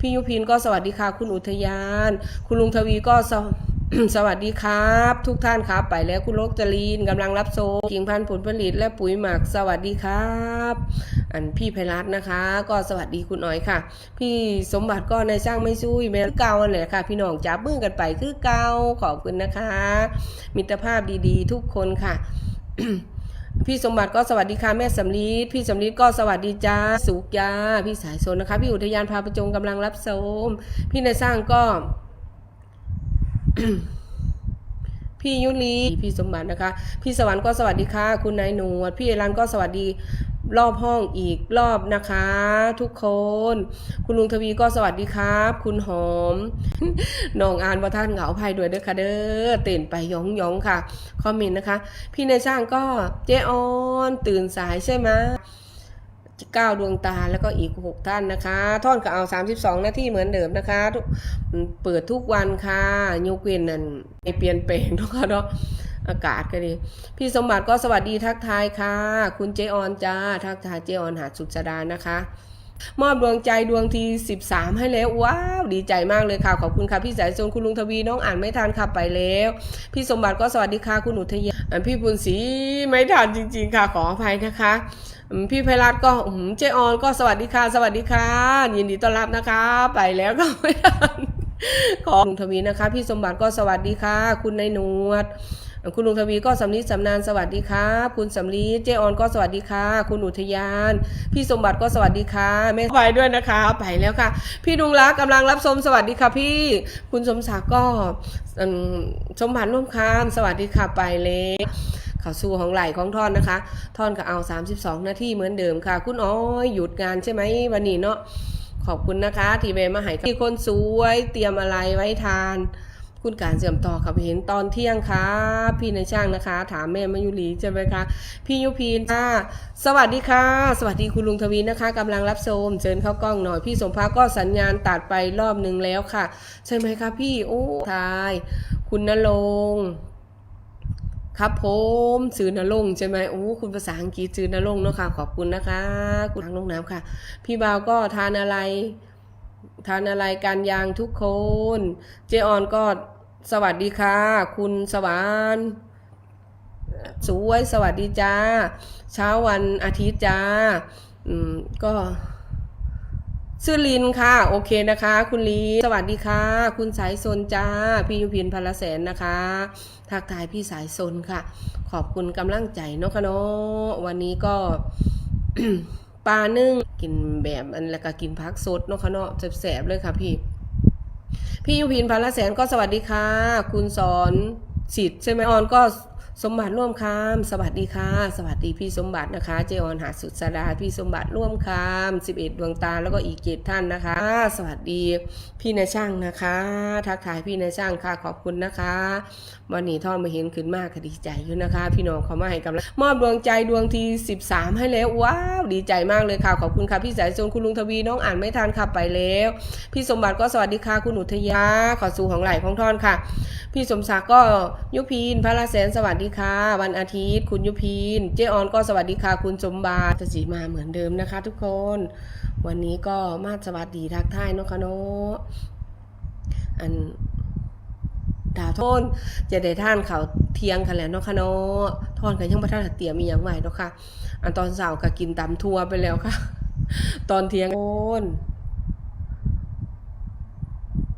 พี่ยุพินก็สวัสดีค่ะ คุณอุทยาน คุณลุงทวีก็สวสวัสดีครับ ทุกท่านครับไปแล้วคุณโลกจรีนกำลังรับโซกิ่งพันธุ์ผลผลิตและปุ๋ยหมักสวัสดีครับ อันพี่ไพรัตน์นะคะ ก็สวัสดีคุณอ๋อยค่ะ พี่สมบัติก็ในช่างไม่ซุยแม่เก่านั่นแหละค่ะพี่น้องจับมือกันไปคือเก่าขอบคุณนะคะ มิตรภาพดีๆ ทุกคนค่ะ พี่สมบัติก็สวัสดีค่ะแม่สำลีพี่สำลีก็สวัสดีจ้าสุกยาพี่สายโซนนะคะ พี่อุทยานพาประจงกำลังรับชมพี่ในสร้างก็ พี่ยุลีพี่สมบัตินะคะ พี่สวรรค์ก็สวัสดีค่ะ คุณนายหนวด พี่เอรันก็สวัสดี รอบห้องอีกรอบนะคะ ทุกคน คุณลุงทวีก็สวัสดีครับ คุณหอมน้องอ่านว่าท่านเหงาภัยด้วยเด้อค่ะเด้อเต้นไปยองยองค่ะคอมเมนต์นะคะ พี่ในช่างก็เจ๊ออนตื่นสายใช่ไหมเก้าดวงตาแล้วก็อีกหกท่านนะคะท่อนก็เอา32นาทีเหมือนเดิมนะคะเปิดทุกวันค่ะยกเว้นนั่นไม่เปลี่ยนแปลงทุกคนเนาะ อากาศก็ดี พี่สมบัติก็สวัสดีทักทายค่ะ คุณเจออนจ้า ทักทายเจออนหาดสุดสดานะคะ มอบดวงใจดวงที13 ให้แล้ว ว้าว ดีใจมากเลยค่ะ ขอบคุณค่ะ พี่สายชนคุณลุงทวีน้องอ่านไม่ทันค่ะไปแล้ว พี่สมบัติก็สวัสดีค่ะคุณอุทยานพี่บุญศรีไม่ทันจริง ๆ ค่ะขออภัยนะคะพี่ไพรัตก็เจออนก็สวัสดีค่ะ สวัสดีค่ะ ยินดีต้อนรับนะคะ ไปแล้วก็ไม่ทันขอลุงทวีนะคะ พี่สมบัติก็สวัสดีค่ะ คุณนายนวด คุณลุงทวีก็สำลีสำนานสวัสดีครับคุณสำลีเจออนก็สวัสดีค่ะ คุณอุทยาน พี่สมบัติก็สวัสดีค่ะแม่ไปด้วยนะคะ ไปแล้วค่ะ พี่ดุงรักกำลังรับชมสวัสดีค่ะพี่ คุณสมศักดิ์ก็อืมสมบัติร่วมคามสวัสดีค่ะไปเลยข่าวสู่ของไหลของท่อนนะคะ ท่อนก็เอา 32 นาทีเหมือนเดิมค่ะ คุณอ้อยหยุดงานใช่ไหมวันนี้เนาะขอบคุณนะคะ ที่เวมาให้พี่คนสวยเตรียมอะไรไว้ทาน คุณการเสื่อมต่อครับเห็นตอนเที่ยงค่ะพี่ในช่างนะคะ ถามแม่มายุรีใช่ไหมคะพี่ยุพีนค่ะ สวัสดีค่ะ สวัสดีคุณลุงทวีนะคะกำลังรับชมเชิญเข้ากล้องหน่อย พี่สมภาก็สัญญาณตัดไปรอบหนึ่งแล้วค่ะ ใช่ไหมคะพี่โอ้ทาย คุณนรงครับผมซื้อนรงใช่ไหมโอ้คุณภาษาอังกฤษซื้อนรงเนาะค่ะ ขอบคุณนะคะ คุณทางลงน้ำค่ะ พี่บาวก็ทานอะไร ทานอะไรกันยางทุกคน เจออนก็ สวัสดีค่ะ คุณสวานสวยสวัสดีจ้า เช้าวันอาทิตย์จ้า อืม ก็ชื่อลินค่ะ โอเคนะคะ คุณลีสวัสดีค่ะ คุณสายสนจ้า พี่ยุพินพลแสนนะคะ ทักทายพี่สายสนค่ะ ขอบคุณกำลังใจเนาะค่ะเนาะวันนี้ก็ปลานึ่งกินแบบอันแล้วก็กินพักสดเนาะค่ะเนาะแสบๆเลยค่ะพี่ พี่ยุพินพันละแสนก็สวัสดีค่ะ คุณสอนสิทธิ์ใช่ไหมออนก็ สมบัติร่วมคามสวัสดีค่ะ สวัสดีพี่สมบัตินะคะ เจออนหาสุดสดาพี่สมบัติร่วมคาม11ดวงตาแล้วก็อีกเจ็ดท่านนะคะ สวัสดีพี่นายช่างนะคะ ทักทายพี่นายช่างค่ะขอบคุณนะคะวันนี้ท่อมาเห็นขึ้นมากก็ดีใจอยู่นะคะ พี่น้องเขามาให้กำลังมอบดวงใจดวงที13ให้แล้วว้าวดีใจมากเลยค่ะขอบคุณค่ะพี่สายชนคุณลุงทวีน้องอ่านไม่ทันค่ะไปแล้ว พี่สมบัติก็สวัสดีค่ะคุณอุทยาขอสู่ของไหลของท่อนค่ะ พี่สมศักดิ์ก็ยุพินพระละแสนสวัสดีค่ะวันอาทิตย์ คุณยุพินเจ๊ออนก็สวัสดีค่ะคุณสมบัติสีมาเหมือนเดิมนะคะ ทุกคน วันนี้ก็มาสวัสดีทักทายเนาะค่ะเนาะอันดาทนจะได้ท่านเขาเที่ยงกันแล้วเนาะค่ะเนาะทอนกันยังบ่ทันได้เตียมมีหยังไว้เนาะค่ะ อันตอนเช้าก็กินตำทัวไปแล้วค่ะ ตอนเที่ยงโอน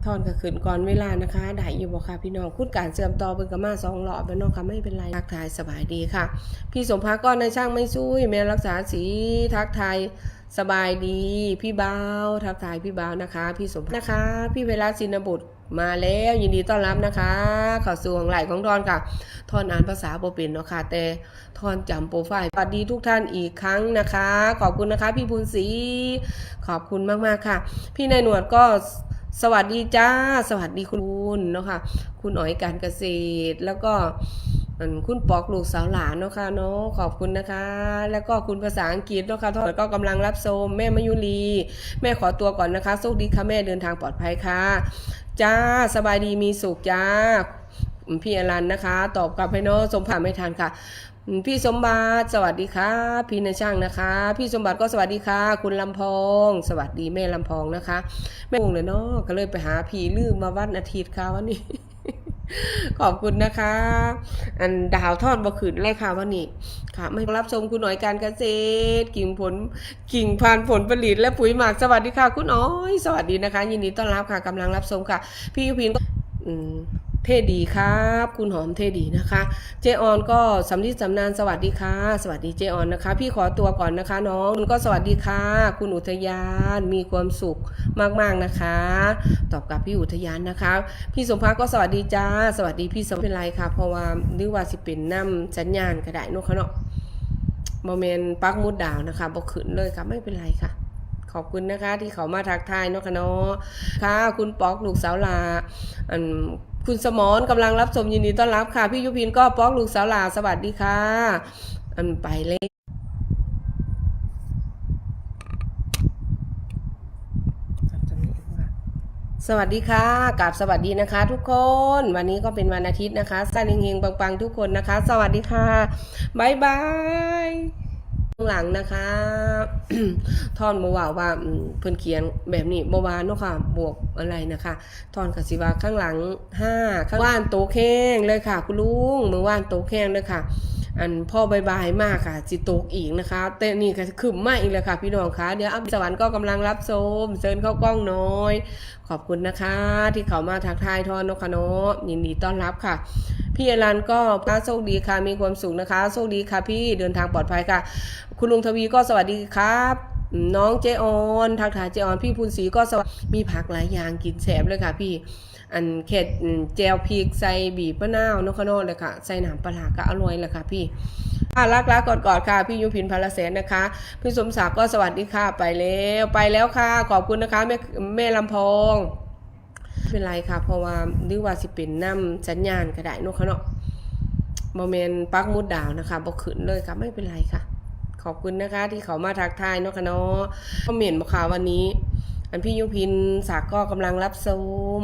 ทอนก็ขึ้นก่อนเวลานะคะ ได้อยู่บ่ค่ะพี่น้องคุณการเสื่อมต่อเป็นกมาสองหลอดแล้วเนาะค่ะไม่เป็นไรทักทายสบายดีค่ะ พี่สมภาก็ในช่างไม่ซุยแม่รักษาสีทักทายสบายดี พี่บ่าวทักทายพี่บ่าวนะคะ พี่สมภานะคะ พี่เวลาสินบุตรมาแล้วยินดีต้อนรับนะคะข่าวสู่ของไหลของทอนค่ะทอนอ่านภาษาโปเป็นเนาะค่ะแต่ทอนจำโปรไฟล์สวัสดีทุกท่านอีกครั้งนะคะ ขอบคุณนะคะ พี่บุญศรีขอบคุณมากๆค่ะ พี่นายหนวดก็ สวัสดีจ้า สวัสดีคุณเนาะค่ะ คุณอ๋อยการเกษตร แล้วก็คุณปอกลูกสาวหลานเนาะค่ะเนาะขอบคุณนะคะ แล้วก็คุณภาษาอังกฤษเนาะค่ะทอนก็กำลังรับชมแม่มายุรี แม่ขอตัวก่อนนะคะโชคดีค่ะแม่เดินทางปลอดภัยค่ะ จ้าสบายดีมีสุขจ้า พี่อรันนะคะ ตอบกลับให้เนาะสมผ่านไม่ทันค่ะ พี่สมบัติสวัสดีค่ะ พี่นาช่างนะคะ พี่สมบัติก็สวัสดีค่ะ คุณลำพองสวัสดีแม่ลำพองนะคะแม่งงเลยเนาะก็เลยไปหาผีลืมมาวันอาทิตย์ค่ะวันนี้ขอบคุณนะคะ อันดาวทอดบะขืนเลยค่ะวันนี้ค่ะ ไม่รับชมคุณหน่อยการเกษตร กิ่งผล กิ่งพันผลผลิตและปุ๋ยหมักสวัสดีค่ะ คุณน้อย สวัสดีนะคะ ยินดีต้อนรับค่ะกำลังรับชมค่ะ พี่ยุพินก็อืม เท่ดีครับ คุณหอมเท่ดีนะคะ เจออนก็สำลิดสำนานสวัสดีค่ะ สวัสดีเจออนนะคะ พี่ขอตัวก่อนนะคะ น้องคุณก็สวัสดีค่ะ คุณอุทยานมีความสุขมากๆนะคะ ตอบกับพี่อุทยานนะคะ พี่สมภารก็สวัสดีจ้า สวัสดีพี่สมเป็นไรค่ะ เพราะว่าหรือว่าสิเป็นน้ำสัญญาณก็ได้นกเขาเนาะโมเมนปักมุดดาวนะคะบอกขึ้นเลยค่ะไม่เป็นไรค่ะขอบคุณนะคะที่เขามาทักทายเนาะค่ะเนาะค่ะ คุณป๊อกลูกสาวลาอัน คุณสมรกำลังรับชมยินดีต้อนรับค่ะ พี่ยุพินก็ป๊อกลูกสาวลาสวัสดีค่ะ อันไปเลยสวัสดีค่ะกับสวัสดีนะคะ ทุกคน วันนี้ก็เป็นวันอาทิตย์นะคะสร้างเฮงๆปังๆ ทุกคนนะคะ สวัสดีค่ะ บ๊ายบายางหลังนะคะทอนบว่าว่าเพิ่อนเขียนแบบนี้บวาเนาะค่ะบวกอะไรนะคะทอนกสิว่าข้างหลังห้าข้างว่านโตแข้งเลยค่ะ คุณลุงมือว่านโตแข้งเลยค่ะ อันพ่อบายบายมากค่ะจิตตกอีกนะคะแต่นี่ก็ขึ้นมากอีกแล้วค่ะ พี่น้องคะเดี๋ยวอัพสวรรค์ก็กำลังรับชมเชิญเข้ากล้องน้อย ขอบคุณนะคะ ที่เขามาทักทายทอนนกคะเนาะยินดีต้อนรับค่ะพี่อรันก็พระโชคดีค่ะมีความสุขนะคะโชคดีค่ะพี่เดินทางปลอดภัยค่ะ คุณลุงทวีก็สวัสดีครับน้องเจออนทักทายเจออนพี่พูนศรีก็สวัสดีมีผักหลายอย่างกินแสบเลยค่ะ พี่ อันเข็ดแจวพริกใส่บีบมะนาวนกขะเนอเลยค่ะ ใส่หนามปลาก็อร่อยเลยค่ะ พี่ค่ะรักรักกอดกอดค่ะ พี่ยุพินพาลเสนนะคะ พี่สมศักดิ์ก็สวัสดีค่ะไปแล้วไปแล้วค่ะ ขอบคุณนะคะแม่แม่ลำพองไม่เป็นไรค่ะ เพราะว่าหรือว่าสิเป็นน้ำสัญญาณก็ได้นกขนะโมเมนปักมุดดาวนะคะบอกขึ้นเลยค่ะไม่เป็นไรค่ะ ขอบคุณนะคะ ที่เขามาทักทายเนาะค่ะเนาะคอมเมนต์บอกค่ะวันนี้ อันพี่ยุพินศักดิ์ก็กำลังรับชม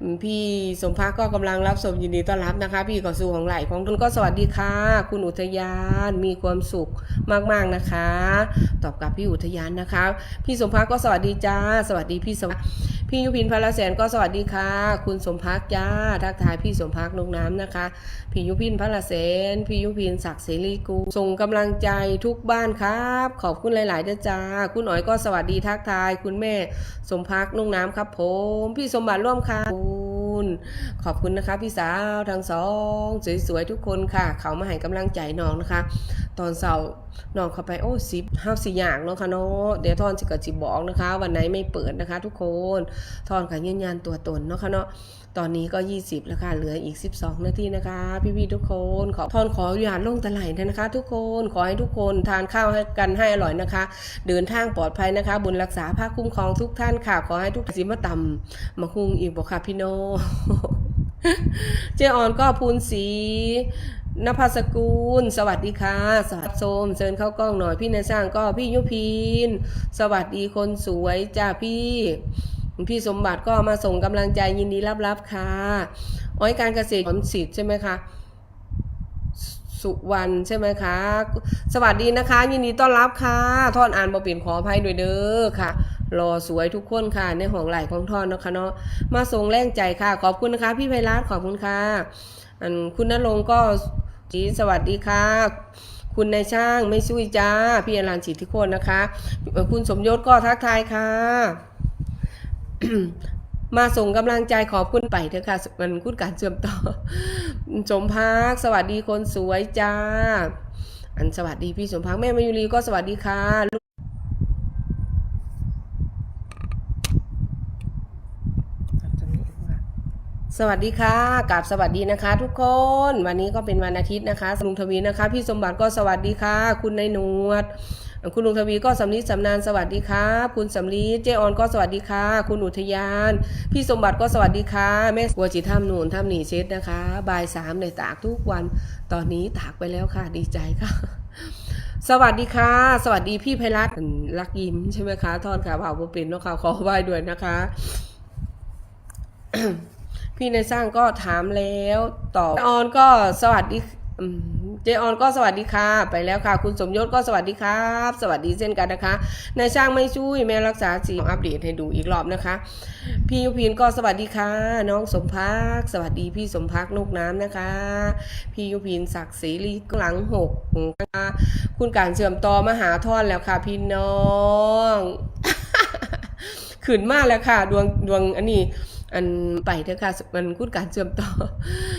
อืมพี่สมภาก็กำลังรับชมยินดีต้อนรับนะคะ พี่ก่อสู่ของไหลของทุนก็สวัสดีค่ะ คุณอุทยานมีความสุขมากๆนะคะ ตอบกับพี่อุทยานนะคะ พี่สมภาก็สวัสดีจ้า สวัสดีพี่สม พี่ยุพินพลแสนก็สวัสดีค่ะ คุณสมพักจ้าทักทายพี่สมพักนกน้ำนะคะ พี่ยุพินพลแสนพี่ยุพินศักดิ์เสรีกูส่งกำลังใจทุกบ้านครับ ขอบคุณหลายๆเด้อจ้า คุณอ๋อยก็สวัสดีทักทาย คุณแม่สมพักนุ่งน้ำครับผม พี่สมบัติร่วมค่ะ ขอบคุณนะคะพี่สาวทั้งสองสวยๆทุกคนค่ะ เขามาให้กำลังใจน้องนะคะ ตอนเสาร์น้องเข้าไปโอ้สิบห้าสี่อย่างเนาะค่ะเนาะเดี๋ยวทอนจะกิดจิบบอกนะคะ วันไหนไม่เปิดนะคะ ทุกคนทอนกับยืนยันตัวตนเนาะค่ะเนาะ ตอนนี้ก็ 20 แล้วค่ะเหลืออีก 12 นาทีนะคะ พี่ๆทุกคนขอทอนขออนุญาตลงตะไหลนะคะ ทุกคนขอให้ทุกคนทานข้าวให้กันให้อร่อยนะคะ เดินทางปลอดภัยนะคะ บุญรักษาภาคคุ้มครองทุกท่านค่ะ ขอให้ทุกสิมาต่ำมาคุงอีกบอกค่ะพี่โนเจออนก็พูนสีนภัสกุลสวัสดีค่ะ สวัสดีโซมเชิญเข้ากล้องหน่อยพี่นายสร้างก็พี่ยุพิน สวัสดีคนสวยจ้าพี่ พี่สมบัติก็มาส่งกำลังใจยินดีรับๆค่ะอ้อยการเกษตรผลสิทธิ์ใช่ไหมคะสุวรรณใช่ไหมคะ สวัสดีนะคะ ยินดีต้อนรับค่ะทอนอ่านบอเปลี่ยนขออภัยด้วยเด้อค่ะรอสวยทุกคนค่ะในห้องไหลของทอนนะคะเนาะมาส่งแรงใจค่ะ ขอบคุณนะคะ พี่ไพรัตขอบคุณค่ะอันคุณนรงค์ก็จีสวัสดีค่ะ คุณนายช่างไม่ช่วยจ้า พี่อรันจิตทิโคนนะคะ คุณสมยศก็ทักทายค่ะ มาส่งกำลังใจขอบคุณไปเถอะค่ะ มันคุณการเชื่อมต่อ สมพักสวัสดีคนสวยจ้า อันสวัสดีพี่สมพักแม่มายุรีก็สวัสดีค่ะสวัสดีค่ะกับสวัสดีนะคะ ทุกคน วันนี้ก็เป็นวันอาทิตย์นะคะลุงทวีนะคะ พี่สมบัติก็สวัสดีค่ะ คุณนายหนวด คุณลุงทวีก็สำลีสำนานสวัสดีค่ะคุณสำลีเจออนก็สวัสดีค่ะ คุณอุทยาน พี่สมบัติก็สวัสดีค่ะแม่กัวจิทำหนูนทำหนีเช็ดนะคะบ่ายสามเลยตากทุกวัน ตอนนี้ตากไปแล้วค่ะ ดีใจค่ะสวัสดีค่ะ สวัสดีพี่ไพรัตรักยิ้มใช่ไหมคะทอดขาเผาเป็นเนาะค่ะขอไหว้ด้วยนะคะ พี่ในสร้างก็ถามแล้วตอบออนก็สวัสดีอื เจออนก็สวัสดีค่ะ ไปแล้วค่ะ คุณสมยศก็สวัสดีครับ สวัสดีเช่นกันนะคะนายช่างไม่ช่วยแม่รักษาสีอัปเดตให้ดูอีกรอบนะคะ พี่ยุพินก็สวัสดีค่ะ น้องสมพักสวัสดีพี่สมพักนกน้ำนะคะ พี่ยุพินศักดิ์ศรีลีหลังหกคะคุณการเชื่อมต่อมาหาท่อนแล้วค่ะ พี่น้องขืนมากแล้วค่ะ ดวงดวงอันนี้ อันไปเถอะค่ะมันคุณการเชื่อมต่อ